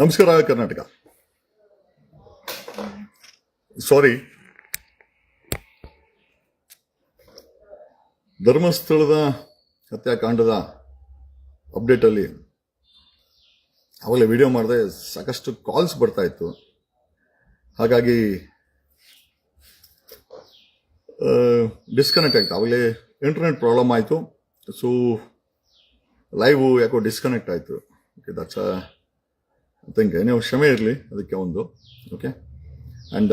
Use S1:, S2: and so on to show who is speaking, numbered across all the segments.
S1: ನಮಸ್ಕಾರ, ಕರ್ನಾಟಕ. ಸಾರಿ ಧರ್ಮಸ್ಥಳದ ಹತ್ಯಾಕಾಂಡದ ಅಪ್ಡೇಟಲ್ಲಿ ಅವಾಗಲೇ ವಿಡಿಯೋ ಮಾಡಿದೆ ಸಾಕಷ್ಟು ಕಾಲ್ಸ್ ಬರ್ತಾ ಇತ್ತು. ಹಾಗಾಗಿ ಡಿಸ್ಕನೆಕ್ಟ್ ಆಯ್ತು. ಅವಾಗಲೇ ಇಂಟರ್ನೆಟ್ ಪ್ರಾಬ್ಲಮ್ ಆಯಿತು. ಸೊ ಲೈವು ಯಾಕೋ ಡಿಸ್ಕನೆಕ್ಟ್ ಆಯಿತು. ಓಕೆ ದಟ್ಸ್ ಥಿಂಕ್ ನೀವು ಕ್ಷಮೆ ಇರಲಿ ಅದಕ್ಕೆ ಒಂದು okay and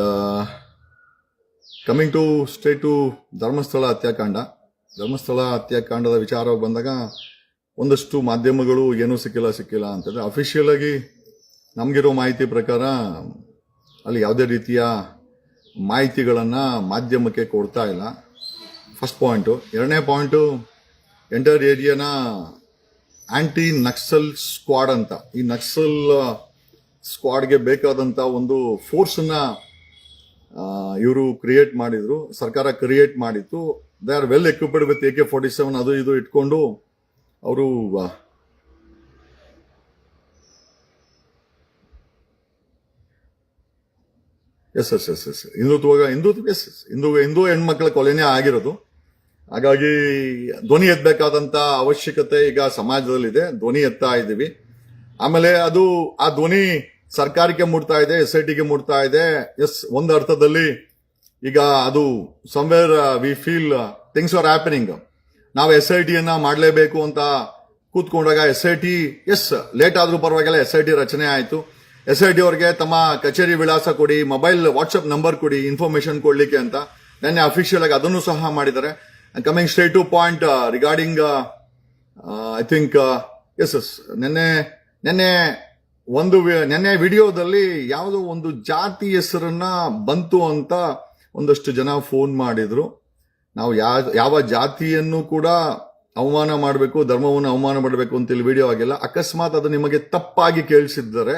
S1: coming to straight to Dharmasthala ಹತ್ಯಾಕಾಂಡ. ಧರ್ಮಸ್ಥಳ ಹತ್ಯಾಕಾಂಡದ ವಿಚಾರ ಬಂದಾಗ ಒಂದಷ್ಟು ಮಾಧ್ಯಮಗಳು ಏನೂ ಸಿಕ್ಕಿಲ್ಲ ಸಿಕ್ಕಿಲ್ಲ ಅಂತಂದರೆ ಅಫಿಷಿಯಲ್ ಆಗಿ ನಮಗಿರೋ ಮಾಹಿತಿ ಪ್ರಕಾರ ಅಲ್ಲಿ ಯಾವುದೇ ರೀತಿಯ ಮಾಹಿತಿಗಳನ್ನು ಮಾಧ್ಯಮಕ್ಕೆ ಕೊಡ್ತಾ ಇಲ್ಲ. ಫಸ್ಟ್ ಪಾಯಿಂಟು ಎರಡನೇ ಪಾಯಿಂಟು ಎಂಟರ್ ಏರಿಯಾನ ಆ್ಯಂಟಿ ನಕ್ಸಲ್ ಸ್ಕ್ವಾಡ್ ಅಂತ. ಈ ನಕ್ಸಲ್ ಸ್ಕ್ವಾಡ್ಗೆ ಬೇಕಾದಂಥ ಒಂದು ಫೋರ್ಸನ್ನ ಇವರು ಕ್ರಿಯೇಟ್ ಮಾಡಿದ್ರು, ಸರ್ಕಾರ ಕ್ರಿಯೇಟ್ ಮಾಡಿತ್ತು. They are well equipped with A K forty seven ಅದು ಇದು ಇಟ್ಕೊಂಡು ಅವರು S S S S Hindutva Hindutva S Hindu Hindu ಹೆಣ್ಮಕ್ಳ ಕೊಲೆನೇ ಆಗಿರೋದು. ಹಾಗಾಗಿ ಧ್ವನಿ ಎತ್ತಬೇಕಾದಂಥ ಅವಶ್ಯಕತೆ ಈಗ ಸಮಾಜದಲ್ಲಿದೆ. ಧ್ವನಿ ಎತ್ತಾ ಇದ್ದೀವಿ. ಆಮೇಲೆ ಅದು, ಆ ಧ್ವನಿ ಸರ್ಕಾರಕ್ಕೆ ಮುಟ್ತಾ ಇದೆ ಎಸ್ ಐ ಟಿಗೆ ಮುಟ್ತಾ ಇದೆ. ಎಸ್ ಒಂದು ಅರ್ಥದಲ್ಲಿ ಈಗ ಅದು somewhere we feel things are happening ನಾವು ಎಸ್ ಐ ಟಿಯನ್ನು ಮಾಡಲೇಬೇಕು ಅಂತ ಕೂತ್ಕೊಂಡಾಗ S I T S late ಆದರೂ ಪರವಾಗಿಲ್ಲ ಎಸ್ ಐ ಟಿ ರಚನೆ ಆಯಿತು. ಎಸ್ ಐ ಟಿ ಅವರಿಗೆ ತಮ್ಮ ಕಚೇರಿ ವಿಳಾಸ ಕೊಡಿ ಮೊಬೈಲ್ ವಾಟ್ಸಪ್ ನಂಬರ್ ಕೊಡಿ ಇನ್ಫಾರ್ಮೇಶನ್ ಕೊಡಲಿಕ್ಕೆ ಅಂತ ನೆನ್ನೆ ಅಫಿಷಿಯಲ್ ಆಗಿ ಅದನ್ನು ಸಹ ಮಾಡಿದ್ದಾರೆ. Coming straight to point regarding I think S S ನಿನ್ನೆ ನಿನ್ನೆ ಒಂದು ನಿನ್ನೆ ವಿಡಿಯೋದಲ್ಲಿ ಯಾವುದೋ ಒಂದು ಜಾತಿ ಹೆಸರನ್ನ ಬಂತು ಅಂತ ಒಂದಷ್ಟು ಜನ ಫೋನ್ ಮಾಡಿದ್ರು. ನಾವು ಯಾವ ಜಾತಿಯನ್ನು ಕೂಡ ಅವಮಾನ ಮಾಡಬೇಕು, ಧರ್ಮವನ್ನು ಅವಮಾನ ಮಾಡಬೇಕು ಅಂತ ಇಲ್ಲಿ ವಿಡಿಯೋ ಆಗಿಲ್ಲ. ಅಕಸ್ಮಾತ್ ಅದು ನಿಮಗೆ ತಪ್ಪಾಗಿ ಕೇಳಿಸಿದ್ದರೆ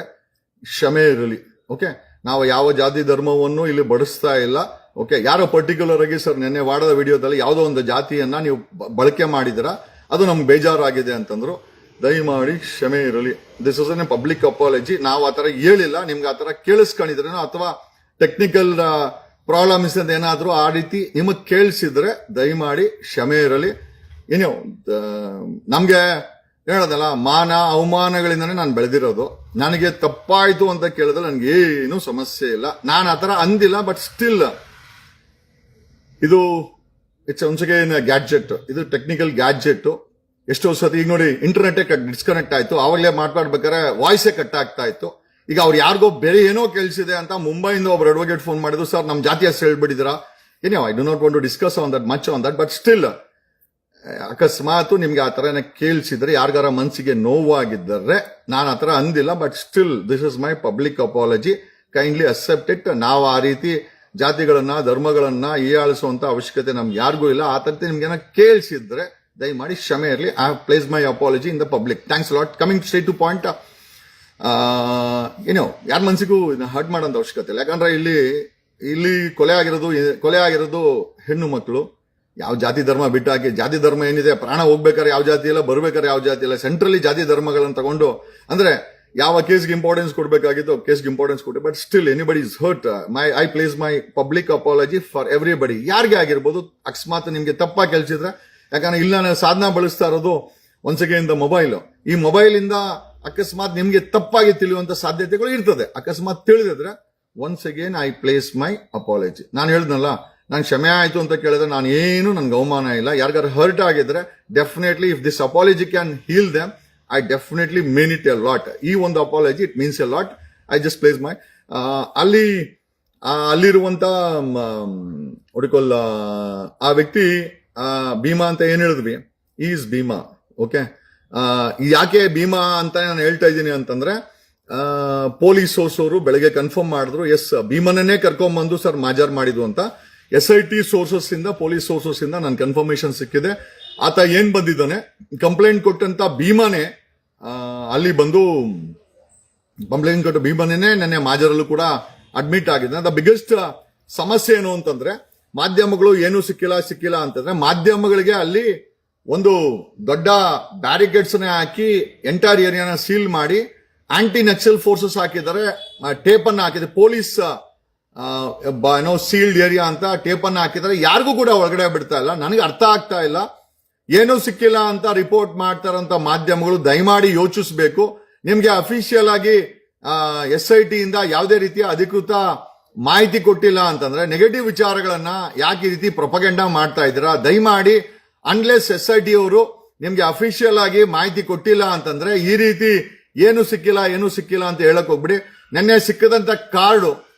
S1: ಕ್ಷಮೆ ಇರಲಿ, ಓಕೆ? ನಾವು ಯಾವ ಜಾತಿ ಧರ್ಮವನ್ನು ಇಲ್ಲಿ ಬಡಿಸ್ತಾ ಇಲ್ಲ, ಓಕೆ? ಯಾರೋ ಪರ್ಟಿಕ್ಯುಲರ್ ಆಗಿ ಸರ್ ನಿನ್ನೆ ವಾಡದ ವಿಡಿಯೋದಲ್ಲಿ ಯಾವುದೋ ಒಂದು ಜಾತಿಯನ್ನ ನೀವು ಬಳಕೆ ಮಾಡಿದಿರ ಅದು ನಮ್ಗೆ ಬೇಜಾರಾಗಿದೆ ಅಂತಂದ್ರು. ದಯಮಾಡಿ ಕ್ಷಮೆ ಇರಲಿ. This is an public apology ನಾವು ಆತರ ಹೇಳಿಲ್ಲ. ನಿಮ್ಗೆ ಆತರ ಕೇಳಿಸ್ಕೊಂಡಿದ್ರೇನೋ ಅಥವಾ ಟೆಕ್ನಿಕಲ್ ಪ್ರಾಬ್ಲಮ್ಸ್ ಅಂತ ಏನಾದರೂ ಆ ರೀತಿ ನಿಮಗೆ ಕೇಳಿಸಿದ್ರೆ ದಯಮಾಡಿ ಕ್ಷಮೆ ಇರಲಿ. ಇನ್ನು ನಮಗೆ ಹೇಳೋದಲ್ಲ, ಮಾನ ಅವಮಾನಗಳಿಂದನೇ ನಾನು ಬೆಳೆದಿರೋದು. ನನಗೆ ತಪ್ಪಾಯಿತು ಅಂತ ಕೇಳಿದ್ರೆ ನನಗೆ ಏನು ಸಮಸ್ಯೆ ಇಲ್ಲ. ನಾನು ಆ ಥರ ಅಂದಿಲ್ಲ ಬಟ್ ಸ್ಟಿಲ್ ಇದು ಇಟ್ಸ್ ಒನ್ಸ್ ಗ್ಯಾಜೆಟ್ ಇದು ಟೆಕ್ನಿಕಲ್ ಗ್ಯಾಡ್ಜೆಟ್ ಎಷ್ಟೋ ಸತಿ ಈಗ ನೋಡಿ ಇಂಟರ್ನೆಟ್ ಡಿಸ್ಕನೆಕ್ಟ್ ಆಯ್ತು. ಆವಾಗಲೇ ಮಾತಾಡ್ಬೇಕಾದ್ರೆ ವಾಯ್ಸೇ ಕಟ್ ಆಗ್ತಾ ಇತ್ತು. ಈಗ ಅವ್ರು ಯಾರಿಗೋ ಬೇರೆ ಏನೋ ಕೇಳಿಸಿದೆ ಅಂತ ಮುಂಬೈಯಿಂದ ಒಬ್ರು ಅಡ್ವೊಕೇಟ್ ಫೋನ್ ಮಾಡಿದ್ರು, ಸರ್ ನಮ್ಮ ಜಾತಿ ಹೆಸರು ಹೇಳ್ಬಿಟ್ಟಿದ್ದೀರಾ? ಏನೋ I do not want to discuss on that much on that but still ಅಕಸ್ಮಾತ್ ನಿಮ್ಗೆ ಆ ಥರ ಕೇಳಿಸಿದ್ರೆ, ಯಾರಿಗಾರ ಮನಸ್ಸಿಗೆ ನೋವಾಗಿದ್ದರೆ, ನಾನು ಆ ಥರ ಅಂದಿಲ್ಲ but still this is my public apology kindly accept it ನಾವು ಆ ರೀತಿ ಜಾತಿಗಳನ್ನ, ಧರ್ಮಗಳನ್ನ ಹೀಯಾಳಿಸುವಂತ ಅವಶ್ಯಕತೆ ನಮ್ಗೆ ಯಾರಿಗೂ ಇಲ್ಲ. ಆ ಥರ ನಿಮ್ಗೆ ಕೇಳಿಸಿದ್ರೆ ದಯಮಾಡಿ ಕ್ಷಮೆ ಇರಲಿ. I place my apology in the public thanks lot coming straight to point ಏನೋ ಯಾರ ಮನಸ್ಸಿಗೂ ಹರ್ಟ್ ಮಾಡೋಂಥ ಅವಶ್ಯಕತೆ ಇಲ್ಲ. ಯಾಕಂದ್ರೆ ಇಲ್ಲಿ ಇಲ್ಲಿ ಕೊಲೆ ಆಗಿರೋದು ಕೊಲೆ ಆಗಿರೋದು ಹೆಣ್ಣು ಮಕ್ಕಳು. ಯಾವ ಜಾತಿ ಧರ್ಮ ಬಿಟ್ಟಾಕಿ, ಜಾತಿ ಧರ್ಮ ಏನಿದೆ, ಪ್ರಾಣ ಹೋಗ್ಬೇಕಾದ್ರೆ ಯಾವ ಜಾತಿ ಇಲ್ಲ, ಬರ್ಬೇಕಾದ್ರೆ ಯಾವ ಜಾತಿ ಇಲ್ಲ. ಸೆಂಟ್ರಲಿ ಜಾತಿ ಧರ್ಮಗಳನ್ನು ತಗೊಂಡು, ಅಂದ್ರೆ ಯಾವ ಕೇಸ್ಗೆ ಇಂಪಾರ್ಟೆನ್ಸ್ ಕೊಡಬೇಕಾಗಿತ್ತು ಕೇಸ್ಗೆ ಇಂಪಾರ್ಟೆನ್ಸ್ ಕೊಟ್ಟೆ but still anybody is hurt my I place my public apology for everybody ಯಾರಿಗೆ ಆಗಿರ್ಬೋದು, ಅಕಸ್ಮಾತ್ ನಿಮಗೆ ತಪ್ಪಾಗಿ ಕೆಲ್ಸಿದ್ರೆ ಯಾಕಂದ್ರೆ ಇಲ್ಲ ನಾನು ಸಾಧನ ಬಳಸ್ತಾ ಇರೋದು ಒಂದ್ಸಗೆಯಿಂದ ಮೊಬೈಲು. ಈ ಮೊಬೈಲ್ ಇಂದ ಅಕಸ್ಮಾತ್ ನಿಮಗೆ ತಪ್ಪಾಗಿ ತಿಳಿಯುವಂತ ಸಾಧ್ಯತೆಗಳು ಇರ್ತದೆ. ಅಕಸ್ಮಾತ್ ತಿಳಿದಿದ್ರೆ once again I place my apology ನಾನು ಹೇಳ್ದನಲ್ಲ ನಾನು ಕ್ಷಮೆ ಆಯಿತು ಅಂತ ಕೇಳಿದ್ರೆ ನಾನು ಏನು ನನಗೆ ಅವಮಾನ ಇಲ್ಲ. ಯಾರಿಗಾರು ಹರ್ಟ್ ಆಗಿದ್ರೆ definitely if this apology can heal them I definitely mean it a lot ಈ ಒಂದು apology it means a lot I just place my ಅಲ್ಲಿ ಅಲ್ಲಿರುವಂಥ ಹೊಡಿಕೊಲ್ಲ ಆ ವ್ಯಕ್ತಿ ಭೀಮಾ ಅಂತ ಏನು ಹೇಳಿದ್ವಿ? ಈಸ್ ಭೀಮಾ ಓಕೆ ಯಾಕೆ ಭೀಮಾ ಅಂತ ನಾನು ಹೇಳ್ತಾ ಇದ್ದೀನಿ ಅಂತಂದ್ರೆ ಪೊಲೀಸ್ ಸೋರ್ಸವರು ಬೆಳಗ್ಗೆ ಕನ್ಫರ್ಮ್ ಮಾಡಿದ್ರು ಎಸ್ ಭೀಮನನ್ನೇ ಕರ್ಕೊಂಬಂದು ಸರ್ ಮಾಜರ್ ಮಾಡಿದ್ರು ಅಂತ. ಎಸ್ ಐ ಟಿ ಸೋರ್ಸಸ್ ಇಂದ, ಪೊಲೀಸ್ ಸೋರ್ಸಸ್ ಇಂದ ನನ್ ಕನ್ಫರ್ಮೇಶನ್ ಸಿಕ್ಕಿದೆ. ಆತ ಏನ್ ಬಂದಿದ್ದಾನೆ? ಕಂಪ್ಲೇಂಟ್ ಕೊಟ್ಟಂತ ಭೀಮಾನೇ ಅಲ್ಲಿ ಬಂದು ಕಂಪ್ಲೇಂಟ್ ಕೊಟ್ಟು ಭೀಮನೇ ನೆನ್ನೆ ಮಾಜರಲ್ಲೂ ಕೂಡ ಅಡ್ಮಿಟ್ ಆಗಿದೆ ದ ಬಿಗ್ಗೆಸ್ಟ್ ಸಮಸ್ಯೆ ಏನು ಅಂತಂದ್ರೆ ಮಾಧ್ಯಮಗಳು ಏನು ಸಿಕ್ಕಿಲ್ಲ ಸಿಕ್ಕಿಲ್ಲ ಅಂತಂದ್ರೆ ಮಾಧ್ಯಮಗಳಿಗೆ ಅಲ್ಲಿ ಒಂದು ದೊಡ್ಡ ಬ್ಯಾರಿಕೇಡ್ಸ್ ಹಾಕಿ ಎಂಟೈರ್ ಏರಿಯಾನ ಸೀಲ್ ಮಾಡಿ ಆಂಟಿ ನಕ್ಸಲ್ ಫೋರ್ಸಸ್ ಹಾಕಿದ್ದಾರೆ. ಟೇಪ್ ಅನ್ನ ಹಾಕಿದ್ದಾರೆ ಪೊಲೀಸ್ ಏನೋ ಸೀಲ್ಡ್ ಏರಿಯಾ ಅಂತ ಟೇಪ್ ಅನ್ನ ಹಾಕಿದ್ದಾರೆ. ಯಾರಿಗೂ ಕೂಡ ಒಳಗಡೆ ಬಿಡ್ತಾ ಇಲ್ಲ. ನನಗೆ ಅರ್ಥ ಆಗ್ತಾ ಇಲ್ಲ. ಏನೂ ಸಿಕ್ಕಿಲ್ಲ ಅಂತ ರಿಪೋರ್ಟ್ ಮಾಡ್ತಾರಂತ ಮಾಧ್ಯಮಗಳು ದಯಮಾಡಿ ಯೋಚಿಸಬೇಕು. ನಿಮ್ಗೆ ಅಫಿಷಿಯಲ್ ಆಗಿ ಎಸ್ ಐ ಟಿಯಿಂದ ಯಾವುದೇ ರೀತಿಯ ಅಧಿಕೃತ ಮಾಹಿತಿ ಕೊಟ್ಟಿಲ್ಲ ಅಂತಂದ್ರೆ ನೆಗೆಟಿವ್ ವಿಚಾರಗಳನ್ನ ಯಾಕೆ ಈ ರೀತಿ ಪ್ರೊಪಗೆಂಡ ಮಾಡ್ತಾ ಇದ್ದೀರಾ? ದಯಮಾಡಿ ಅನ್ಲೆಸ್ ಎಸ್ ಐ ಟಿ ಅವರು ನಿಮ್ಗೆ ಅಫಿಷಿಯಲ್ ಆಗಿ ಮಾಹಿತಿ ಕೊಟ್ಟಿಲ್ಲ ಅಂತಂದ್ರೆ ಈ ರೀತಿ ಏನು ಸಿಕ್ಕಿಲ್ಲ ಏನು ಸಿಕ್ಕಿಲ್ಲ ಅಂತ ಹೇಳಕ್ ಹೋಗ್ಬಿಡಿ. ನಿನ್ನೆ ಸಿಕ್ಕದಂತ ಕಾರ್ಡು,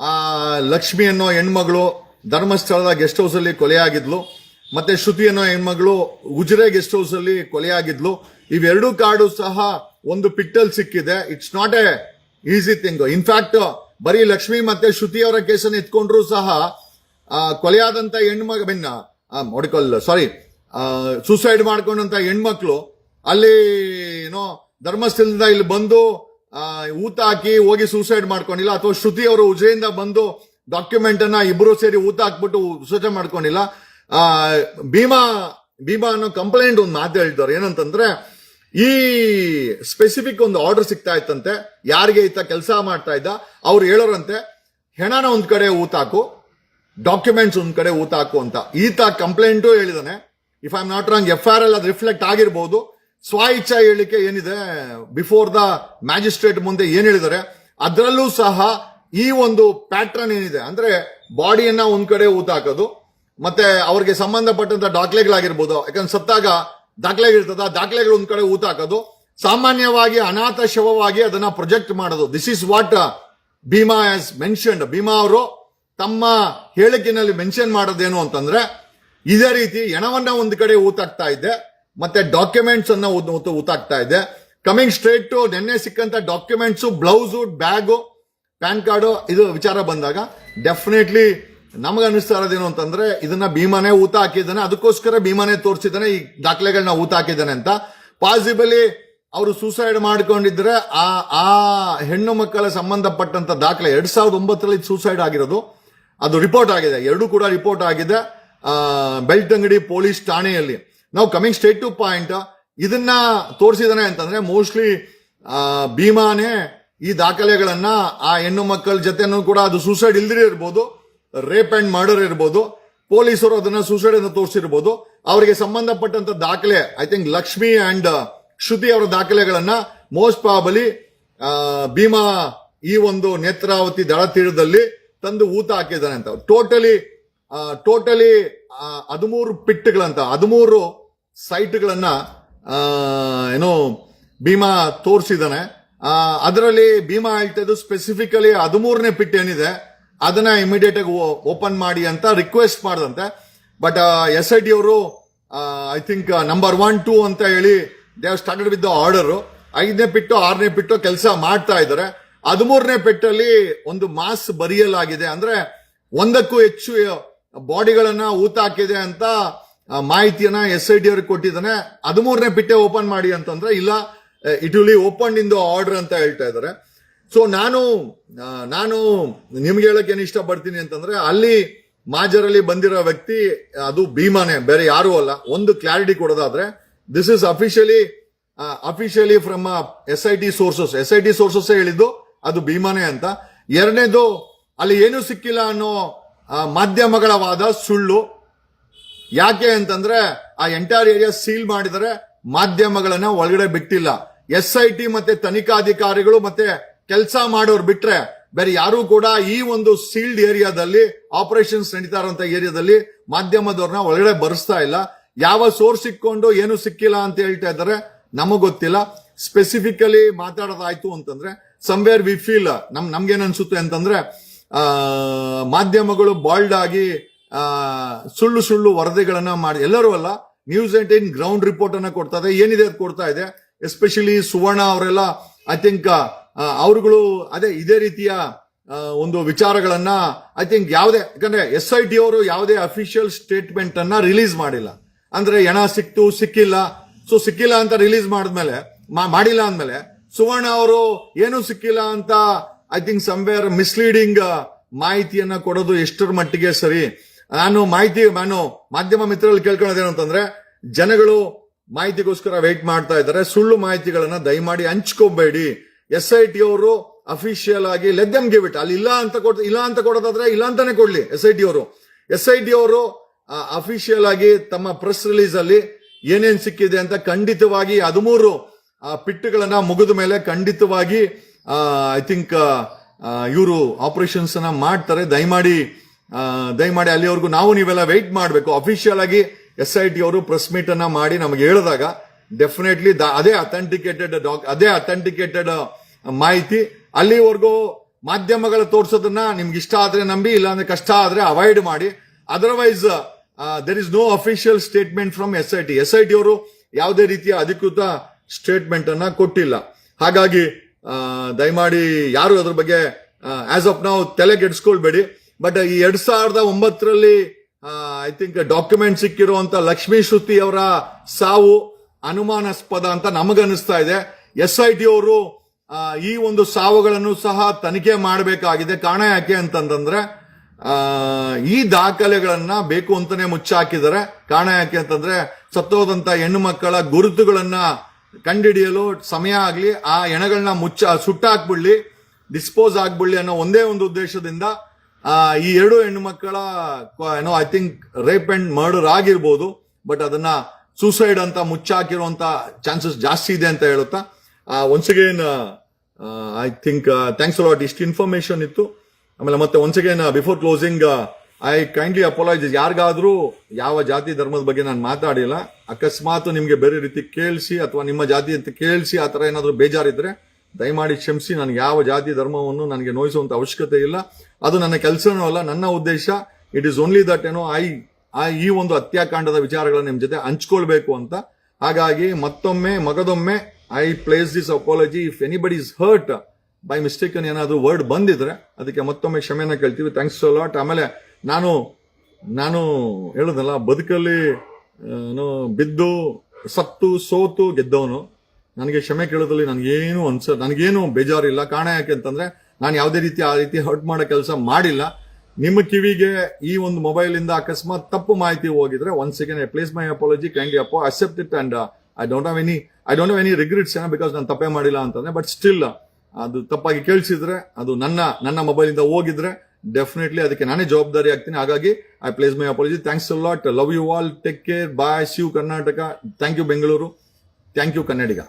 S1: ಆ, ಲಕ್ಷ್ಮಿ ಅನ್ನೋ ಹೆಣ್ಮಗಳು ಧರ್ಮಸ್ಥಳದ ಗೆಸ್ಟ್ ಹೌಸ್ ಅಲ್ಲಿ ಕೊಲೆಯಾಗಿದ್ಲು ಮತ್ತೆ ಶ್ರುತಿ ಅನ್ನೋ ಹೆಣ್ಮಗಳು ಉಜಿರೆ ಗೆಸ್ಟ್ ಹೌಸ್ ಅಲ್ಲಿ ಕೊಲೆಯಾಗಿದ್ಲು ಇವೆರಡೂ ಕಾರ್ಡು ಸಹ ಒಂದು ಪಿಟ್ಟಲ್ ಸಿಕ್ಕಿದೆ. It's not a easy thing in fact ಬರೀ ಲಕ್ಷ್ಮಿ ಮತ್ತೆ ಶ್ರುತಿ ಅವರ ಕೇಸನ್ನು ಎತ್ಕೊಂಡ್ರು ಸಹ ಕೊಲೆಯಾದಂತ ಹೆಣ್ಮಗ, ಬೆನ್ನ ಮೊಡ್ಕಲ್ ಸಾರಿ ಸೂಸೈಡ್ ಮಾಡ್ಕೊಂಡಂತ ಹೆಣ್ಮಕ್ಳು, ಅಲ್ಲಿ, ಏನೋ, ಧರ್ಮಸ್ಥಳದಿಂದ ಇಲ್ಲಿ ಬಂದು ಊತ ಹಾಕಿ ಹೋಗಿ ಸೂಸೈಡ್ ಮಾಡ್ಕೊಂಡಿಲ್ಲ, ಅಥವಾ ಶ್ರುತಿ ಅವರು ಉಜಯಿಂದ ಬಂದು ಡಾಕ್ಯುಮೆಂಟ್ ಅನ್ನ ಇಬ್ರು ಸೇರಿ ಊತ ಹಾಕ್ಬಿಟ್ಟು ಸೂಚನೆ ಮಾಡ್ಕೊಂಡಿಲ್ಲ ಭೀಮಾ ಭೀಮಾ ಅನ್ನೋ ಕಂಪ್ಲೇಂಟ್ ಒಂದು ಮಾತು ಹೇಳ್ತಾರೆ ಏನಂತಂದ್ರೆ ಈ ಸ್ಪೆಸಿಫಿಕ್ ಒಂದು ಆರ್ಡರ್ ಸಿಗ್ತಾ ಇತ್ತಂತೆ. ಯಾರಿಗೆ ಈತ ಕೆಲಸ ಮಾಡ್ತಾ ಇದ್ದ? ಅವ್ರು ಹೇಳೋರಂತೆ, ಹೆಣನ ಒಂದ್ ಕಡೆ ಊತಾಕು ಡಾಕ್ಯುಮೆಂಟ್ಸ್ ಒಂದ್ ಕಡೆ ಊತಾಕು ಅಂತ. ಈತ ಕಂಪ್ಲೇಂಟು ಹೇಳಿದಾನೆ. If I am not wrong F R L ಅದು ರಿಫ್ಲೆಕ್ಟ್ ಆಗಿರ್ಬೋದು. ಸ್ವ ಇಚ್ಛಾ ಹೇಳಿಕೆ ಏನಿದೆ? ಬಿಫೋರ್ ದ ಮ್ಯಾಜಿಸ್ಟ್ರೇಟ್ ಮುಂದೆ ಏನ್ ಹೇಳಿದ್ದಾರೆ ಅದರಲ್ಲೂ ಸಹ ಈ ಒಂದು ಪ್ಯಾಟ್ರನ್ ಏನಿದೆ? ಅಂದ್ರೆ ಬಾಡಿಯನ್ನ ಒಂದ್ ಕಡೆ ಊತಾಕೋದು ಮತ್ತೆ ಅವ್ರಿಗೆ ಸಂಬಂಧಪಟ್ಟಂತ ದಾಖಲೆಗಳಾಗಿರ್ಬೋದು ಯಾಕಂದ್ರೆ ಸತ್ತಾಗ ದಾಖಲೆಗಳಿರ್ತದ, ದಾಖಲೆಗಳು ಒಂದ್ ಕಡೆ ಊತ ಹಾಕೋದು. ಸಾಮಾನ್ಯವಾಗಿ ಅನಾಥ ಶವವಾಗಿ ಅದನ್ನ ಪ್ರೊಜೆಕ್ಟ್ ಮಾಡೋದು. This is what Bhima as mentioned Bhima ಅವರು ತಮ್ಮ ಹೇಳಿಕೆನಲ್ಲಿ ಮೆನ್ಷನ್ ಮಾಡೋದೇನು ಅಂತಂದ್ರೆ, ಇದೇ ರೀತಿ ಹೆಣವನ್ನ ಒಂದು ಕಡೆ ಊತಾಕ್ತಾ ಇದ್ದೆ, ಮತ್ತೆ ಡಾಕ್ಯುಮೆಂಟ್ಸ್ ಅನ್ನ ಊತ- ಊತ- ಊತಾಕ್ತಾ ಇದ್ದೆ. ಕಮಿಂಗ್ ಸ್ಟ್ರೇಟ್ ನಿನ್ನೆ ಸಿಕ್ಕಂತ documents blouse bag PAN card ಇದು ವಿಚಾರ ಬಂದಾಗ ಡೆಫಿನೆಟ್ಲಿ ನಮಗೆ ಅನಿಸ್ತಾ ಇರೋದೇನು ಅಂತಂದ್ರೆ, ಇದನ್ನ ಭೀಮಾನೇ ಊತ ಹಾಕಿದ್ದಾನೆ, ಅದಕ್ಕೋಸ್ಕರ ಭೀಮಾನೇ ತೋರಿಸಿದ್ದಾನೆ, ಈ ದಾಖಲೆಗಳನ್ನ ಊತ ಹಾಕಿದ್ದಾನೆ ಅಂತ. ಪಾಸಿಬಲಿ ಅವರು ಸೂಸೈಡ್ ಮಾಡ್ಕೊಂಡಿದ್ರೆ ಆ ಆ ಹೆಣ್ಣು ಮಕ್ಕಳ ಸಂಬಂಧಪಟ್ಟಂತ ದಾಖಲೆ, ಎರಡ್ ಸಾವಿರದ ಒಂಬತ್ತರಲ್ಲಿ ಸೂಸೈಡ್ ಆಗಿರೋದು. ಅದು ರಿಪೋರ್ಟ್ ಆಗಿದೆ, ಎರಡೂ ಕೂಡ ರಿಪೋರ್ಟ್ ಆಗಿದೆ ಬೆಳ್ತಂಗಡಿ ಪೊಲೀಸ್ ಠಾಣೆಯಲ್ಲಿ. ನಾವು ಕಮಿಂಗ್ ಸ್ಟೇಟ್ ಟು ಪಾಯಿಂಟ್ ಇದನ್ನ ತೋರಿಸಿದಾನೆ ಅಂತಂದ್ರೆ ಮೋಸ್ಟ್ಲಿ ಭೀಮಾನೇ ಈ ದಾಖಲೆಗಳನ್ನ ಆ ಹೆಣ್ಣು ಮಕ್ಕಳ ಜೊತೆನೂ ಕೂಡ ಅದು ಸೂಸೈಡ್ ಇಲ್ದಿರ ಇರ್ಬೋದು. ರೇಪ್ ಅಂಡ್ ಮರ್ಡರ್ ಇರ್ಬೋದು, ಪೊಲೀಸರು ಅದನ್ನ ಸೂಸೈಡ್ ಅಂತ ತೋರಿಸಿರ್ಬೋದು. ಅವರಿಗೆ ಸಂಬಂಧಪಟ್ಟಂತ ದಾಖಲೆ I think Lakshmi and Shruti ಅವರ ದಾಖಲೆಗಳನ್ನ ಮೋಸ್ಟ್ ಪ್ರಾಬಲಿ ಭೀಮಾ ಈ ಒಂದು ನೇತ್ರಾವತಿ ದಳ ತೀರದಲ್ಲಿ ತಂದು ಊತ ಹಾಕಿದ್ದಾನೆ ಅಂತ. ಟೋಟಲಿ ಟೋಟಲಿ ಹದಿಮೂರು ಪಿಟ್ಗಳಂತ ಹದಿಮೂರು ಸೈಟ್ಗಳನ್ನ ಏನೋ ಭೀಮಾ ತೋರಿಸಿದ್ದಾನೆ. ಅದರಲ್ಲಿ ಭೀಮಾ ಹೇಳ್ತಾ ಇದ್ದು ಸ್ಪೆಸಿಫಿಕಲಿ ಹದಿಮೂರನೇ ಪಿಟ್ ಏನಿದೆ ಅದನ್ನ ಇಮಿಡಿಯೇಟ್ ಆಗಿ ಓಪನ್ ಮಾಡಿ ಅಂತ ರಿಕ್ವೆಸ್ಟ್ ಮಾಡಿದಂತೆ. ಬಟ್ ಎಸ್ ಐ ಡಿ ಅವರು I think number one two ಅಂತ ಹೇಳಿ they started with the order ಐದನೇ ಪಿಟ್ಟು, ಆರನೇ ಪಿಟ್ಟು ಕೆಲಸ ಮಾಡ್ತಾ ಇದ್ದಾರೆ. ಹದಿಮೂರನೇ ಪೆಟ್ಟಲ್ಲಿ ಒಂದು ಮಾಸ್ ಬರೆಯಲಾಗಿದೆ. ಅಂದ್ರೆ ಒಂದಕ್ಕೂ ಹೆಚ್ಚು ಬಾಡಿಗಳನ್ನ ಊತ ಹಾಕಿದೆ ಅಂತ ಮಾಹಿತಿಯನ್ನ ಎಸ್ ಐ ಡಿ ಅವ್ರಿಗೆ ಕೊಟ್ಟಿದ್ದಾನೆ. ಹದಿಮೂರನೇ ಪಿಟ್ಟೆ ಓಪನ್ ಮಾಡಿ ಅಂತಂದ್ರೆ ಇಲ್ಲ it will open in order ಅಂತ ಹೇಳ್ತಾ ಇದ್ದಾರೆ. ಸೊ ನಾನು ನಾನು ನಿಮ್ಗೆ ಹೇಳಕ್ ಏನು ಇಷ್ಟಪಡ್ತೀನಿ ಅಂತಂದ್ರೆ, ಅಲ್ಲಿ ಮಾಜರಲ್ಲಿ ಬಂದಿರೋ ವ್ಯಕ್ತಿ, ಅದು ಭೀಮಾನೇ, ಬೇರೆ ಯಾರು ಅಲ್ಲ. ಒಂದು clarity ಕೊಡೋದಾದ್ರೆ this is officially officially from S I T sources S I T sources ಹೇಳಿದ್ದು, ಅದು ಭೀಮಾನೇ ಅಂತ. ಎರಡನೇದು, ಅಲ್ಲಿ ಏನೂ ಸಿಕ್ಕಿಲ್ಲ ಅನ್ನೋ ಮಾಧ್ಯಮಗಳ ವಾದ, ಸುಳ್ಳು. ಯಾಕೆ ಅಂತಂದ್ರೆ, ಆ ಎಂಟೈರ್ ಏರಿಯಾ ಸೀಲ್ ಮಾಡಿದರೆ, ಮಾಧ್ಯಮಗಳನ್ನ ಒಳಗಡೆ ಬಿಟ್ಟಿಲ್ಲ. ಎಸ್ ಐ ಟಿ ಮತ್ತೆ ತನಿಖಾಧಿಕಾರಿಗಳು ಮತ್ತೆ ಕೆಲಸ ಮಾಡೋರು ಬಿಟ್ರೆ ಬೇರೆ ಯಾರು ಕೂಡ ಈ ಒಂದು ಸೀಲ್ಡ್ ಏರಿಯಾದಲ್ಲಿ ಆಪರೇಷನ್ಸ್ ನಡೀತಾ ಏರಿಯಾದಲ್ಲಿ ಮಾಧ್ಯಮದವ್ರನ್ನ ಒಳಗಡೆ ಬರೆಸ್ತಾ ಇಲ್ಲ. ಯಾವ ಸೋರ್ಸ್ ಸಿಕ್ಕೊಂಡು ಏನು ಸಿಕ್ಕಿಲ್ಲ ಅಂತ ಹೇಳ್ತಾ ಇದ್ದಾರೆ ನಮಗ್ ಗೊತ್ತಿಲ್ಲ. ಸ್ಪೆಸಿಫಿಕಲಿ ಮಾತಾಡೋದಾಯ್ತು ಅಂತಂದ್ರೆ ಸಮ್ವೇರ್ ವಿ ಫೀಲ್ ನಮ್ ನಮ್ಗೇನ್ ಅನ್ಸುತ್ತೆ ಅಂತಂದ್ರೆ ಮಾಧ್ಯಮಗಳು ಬಾಲ್ಡ್ ಆಗಿ ಸುಳ್ಳು ಸುಳ್ಳು ವರದಿಗಳನ್ನ ಮಾಡಿ, ಎಲ್ಲರೂ ಅಲ್ಲ ನ್ಯೂಸ್ ಏಟೀನ್ ಗ್ರೌಂಡ್ ರಿಪೋರ್ಟ್ ಅನ್ನ ಕೊಡ್ತಾ ಇದೆ. ಏನಿದೆ ಅದು ಕೊಡ್ತಾ ಇದೆ? ಎಸ್ಪೆಷಲಿ ಸುವರ್ಣ ಅವರೆಲ್ಲ ಐ ಥಿಂಕ್ ಅವರುಗಳು ಅದೇ ಇದೇ ರೀತಿಯ ಒಂದು ವಿಚಾರಗಳನ್ನ ಐ ಥಿಂಕ್ ಯಾವುದೇ, ಯಾಕಂದ್ರೆ ಎಸ್ ಐ ಟಿ ಅವರು ಯಾವುದೇ ಅಫಿಷಿಯಲ್ ಸ್ಟೇಟ್ಮೆಂಟ್ ಅನ್ನ ರಿಲೀಸ್ ಮಾಡಿಲ್ಲ. ಅಂದ್ರೆ ಹೆಣ ಸಿಕ್ತು, ಸಿಕ್ಕಿಲ್ಲ. ಸೊ ಸಿಕ್ಕಿಲ್ಲ ಅಂತ ರಿಲೀಸ್ ಮಾಡಿದ್ಮೇಲೆ ಮಾಡಿಲ್ಲ ಅಂದ್ಮೇಲೆ, ಸುವರ್ಣ ಅವರು ಏನು ಸಿಕ್ಕಿಲ್ಲ ಅಂತ ಐ ಥಿಂಕ್ ಸಮ್ವೇರ್ ಮಿಸ್ಲೀಡಿಂಗ್ ಮಾಹಿತಿಯನ್ನ ಕೊಡೋದು ಎಷ್ಟರ ಮಟ್ಟಿಗೆ ಸರಿ. ನಾನು ಮಾಹಿತಿ, ನಾನು ಮಾಧ್ಯಮ ಮಿತ್ರರಲ್ಲಿ ಕೇಳ್ಕೊಳ್ಳೋದೇನು ಅಂತಂದ್ರೆ, ಜನಗಳು ಮಾಹಿತಿಗೋಸ್ಕರ ವೆಯ್ಟ್ ಮಾಡ್ತಾ ಇದ್ದಾರೆ. ಸುಳ್ಳು ಮಾಹಿತಿಗಳನ್ನ ದಯಮಾಡಿ ಹಂಚ್ಕೋಬೇಡಿ. ಎಸ್ ಐ ಟಿ ಅವರು ಅಫಿಷಿಯಲ್ ಆಗಿ ಲೆಟ್ ದಮ್ ಗಿವ್ ಇಟ್ ಅಲ್ಲಿ ಇಲ್ಲ ಅಂತ ಕೊಡ್, ಇಲ್ಲ ಅಂತ ಕೊಡೋದಾದ್ರೆ ಇಲ್ಲ ಅಂತಾನೆ ಕೊಡ್ಲಿ ಎಸ್ ಐ ಟಿ ಅವರು ಎಸ್ ಐ ಟಿ ಅವರು ಅಫಿಷಿಯಲ್ ಆಗಿ ತಮ್ಮ ಪ್ರೆಸ್ ರಿಲೀಸ್ ಅಲ್ಲಿ ಏನೇನ್ ಸಿಕ್ಕಿದೆ ಅಂತ ಖಂಡಿತವಾಗಿ ಹದಿಮೂರು ಪಿಟ್ಟುಗಳನ್ನ ಮುಗಿದ ಮೇಲೆ ಖಂಡಿತವಾಗಿ ಐ ಥಿಂಕ್ ಇವರು ಆಪರೇಷನ್ಸ್ ಅನ್ನ ಮಾಡ್ತಾರೆ. ದಯಮಾಡಿ ದಯಮಾಡಿ ಅಲ್ಲಿವರೆಗೂ ನಾವು ನೀವೆಲ್ಲ ವೆಯ್ಟ್ ಮಾಡಬೇಕು. ಅಫಿಷಿಯಲ್ ಆಗಿ ಎಸ್ ಐ ಟಿ ಅವರು ಪ್ರೆಸ್ ಮೀಟ್ ಅನ್ನ ಮಾಡಿ ನಮಗೆ ಹೇಳಿದಾಗ ಡೆಫಿನೆಟ್ಲಿ ಅದೇ ಅಥೆಂಟಿಕೇಟೆಡ್ ಡಾಕ್ ಅದೇ ಅಥೆಂಟಿಕೇಟೆಡ್ ಮಾಹಿತಿ ಅಲ್ಲಿವರೆಗೂ ಮಾಧ್ಯಮಗಳು ತೋರಿಸೋದನ್ನ ನಿಮ್ಗೆ ಇಷ್ಟ ಆದ್ರೆ ನಂಬಿ, ಇಲ್ಲಾಂದ್ರೆ ಕಷ್ಟ ಆದ್ರೆ ಅವಾಯ್ಡ್ ಮಾಡಿ. Otherwise there is no official statement from S I T S I T ಅವರು ಯಾವುದೇ ರೀತಿಯ ಅಧಿಕೃತ ಸ್ಟೇಟ್ಮೆಂಟ್ ಅನ್ನ ಕೊಟ್ಟಿಲ್ಲ. ಹಾಗಾಗಿ ದಯಮಾಡಿ ಯಾರು ಅದ್ರ ಬಗ್ಗೆ ಆಸ್ ಆಫ್ ನಾವು ತಲೆ ಕೆಡಿಸ್ಕೊಳ್ಬೇಡಿ. ಬಟ್ ಈ ಎರಡ್ ಸಾವಿರದ ಒಂಬತ್ತರಲ್ಲಿ ಐ ಥಿಂಕ್ ಡಾಕ್ಯುಮೆಂಟ್ ಸಿಕ್ಕಿರುವಂತ ಲಕ್ಷ್ಮೀ ಶ್ರುತಿ ಅವರ ಸಾವು ಅನುಮಾನಾಸ್ಪದ ಅಂತ ನಮಗನ್ನಿಸ್ತಾ ಇದೆ. ಎಸ್ ಐ ಟಿ ಅವರು ಈ ಒಂದು ಸಾವುಗಳನ್ನು ಸಹ ತನಿಖೆ ಮಾಡಬೇಕಾಗಿದೆ. ಕಾರಣ ಯಾಕೆ ಅಂತಂದ್ರೆ ಈ ದಾಖಲೆಗಳನ್ನ ಬೇಕು ಅಂತಾನೆ ಮುಚ್ಚಾಕಿದ್ದಾರೆ. ಕಾರಣ ಯಾಕೆ ಅಂತಂದ್ರೆ, ಸತ್ತೋದಂತ ಹೆಣ್ಣು ಮಕ್ಕಳ ಗುರುತುಗಳನ್ನ ಕಂಡಿಡಿಯಲು ಸಮಯ ಆಗ್ಲಿ, ಆ ಹೆಣಗಳನ್ನ ಮುಚ್ಚ, ಸುಟ್ಟಾಕ್ಬಿಡ್ಲಿ, ಡಿಸ್ಪೋಸ್ ಆಗ್ಬಿಡ್ಲಿ ಅನ್ನೋ ಒಂದೇ ಒಂದು ಉದ್ದೇಶದಿಂದ ಈ ಎರಡು ಹೆಣ್ಣು ಮಕ್ಕಳ ಏನೋ, I think rape and murder ಆಗಿರ್ಬೋದು, ಬಟ್ ಅದನ್ನ ಸೂಸೈಡ್ ಅಂತ ಮುಚ್ಚಾಕಿರುವಂತ ಚಾನ್ಸಸ್ ಜಾಸ್ತಿ ಇದೆ ಅಂತ ಹೇಳುತ್ತಾ once again I think thanks lot ಇಷ್ಟು ಇನ್ಫಾರ್ಮೇಶನ್ ಇತ್ತು. ಆಮೇಲೆ ಮತ್ತೆ once again before closing I kindly apologises ಯಾರಿಗಾದ್ರೂ ಯಾವ ಜಾತಿ ಧರ್ಮದ ಬಗ್ಗೆ ನಾನು ಮಾತಾಡಿಲ್ಲ. ಅಕಸ್ಮಾತ್ ನಿಮಗೆ ಬೇರೆ ರೀತಿ ಕೇಳಿಸಿ ಅಥವಾ ನಿಮ್ಮ ಜಾತಿ ಅಂತ ಕೇಳಿಸಿ ಆ ಥರ ಏನಾದರೂ ಬೇಜಾರಿದ್ರೆ ದಯಮಾಡಿ ಕ್ಷಮಿಸಿ. ನನಗೆ ಯಾವ ಜಾತಿ ಧರ್ಮವನ್ನು ನನಗೆ ನೋಯಿಸುವಂಥ ಅವಶ್ಯಕತೆ ಇಲ್ಲ. ಅದು ನನ್ನ ಕೆಲಸನೂ ಅಲ್ಲ, ನನ್ನ ಉದ್ದೇಶ. ಇಟ್ ಈಸ್ ಓನ್ಲಿ ದಟ್ ಏನೋ ಐ ಆ, ಈ ಒಂದು ಹತ್ಯಾಕಾಂಡದ ವಿಚಾರಗಳನ್ನ ನಿಮ್ಮ ಜೊತೆ ಹಂಚ್ಕೊಳ್ಬೇಕು ಅಂತ. ಹಾಗಾಗಿ ಮತ್ತೊಮ್ಮೆ, ಮಗದೊಮ್ಮೆ I place this apology if anybody is hurt by mistaken ಏನಾದರೂ ವರ್ಡ್ ಬಂದಿದ್ರೆ ಅದಕ್ಕೆ ಮತ್ತೊಮ್ಮೆ ಕ್ಷಮೆನ ಕೇಳ್ತೀವಿ. ಥ್ಯಾಂಕ್ಸ್ ಲಾಟ್ ಆಮೇಲೆ ನಾನು ನಾನು ಹೇಳೋದಲ್ಲ, ಬದುಕಲ್ಲಿ ಬಿದ್ದು, ಸತ್ತು, ಸೋತು ಗೆದ್ದವನು, ನನಗೆ ಕ್ಷಮೆ ಕೇಳೋದ್ರಲ್ಲಿ ನನಗೇನು ಅನ್ಸ, ನನಗೇನು ಬೇಜಾರಿಲ್ಲ. ಕಾರಣ ಯಾಕೆ ಅಂತಂದರೆ ನಾನು ಯಾವುದೇ ರೀತಿ ಆ ರೀತಿ ಹರ್ಟ್ ಮಾಡೋ ಕೆಲಸ ಮಾಡಿಲ್ಲ. ನಿಮ್ಮ ಕಿವಿಗೆ ಈ ಒಂದು ಮೊಬೈಲಿಂದ ಅಕಸ್ಮಾತ್ ತಪ್ಪು ಮಾಹಿತಿ ಹೋಗಿದ್ರೆ one second I place my apology kindly ಅಪೋ accept it and I don't have any I don't have any regrets ಏನೋ ಬಿಕಾಸ್ ನಾನು ತಪ್ಪೇ ಮಾಡಿಲ್ಲ ಅಂತಂದ್ರೆ ಬಟ್ ಸ್ಟಿಲ್ ಅದು ತಪ್ಪಾಗಿ ಕೇಳಿಸಿದ್ರೆ, ಅದು ನನ್ನ ನನ್ನ ಮೊಬೈಲಿಂದ ಹೋಗಿದ್ರೆ ಡೆಫಿನೆಟ್ಲಿ ಅದಕ್ಕೆ ನಾನೇ ಜವಾಬ್ದಾರಿ ಆಗ್ತೀನಿ. ಹಾಗಾಗಿ I place my apology thanks lot love you all take care bye Shiv Karnataka thank you Bengaluru thank you Kannadiga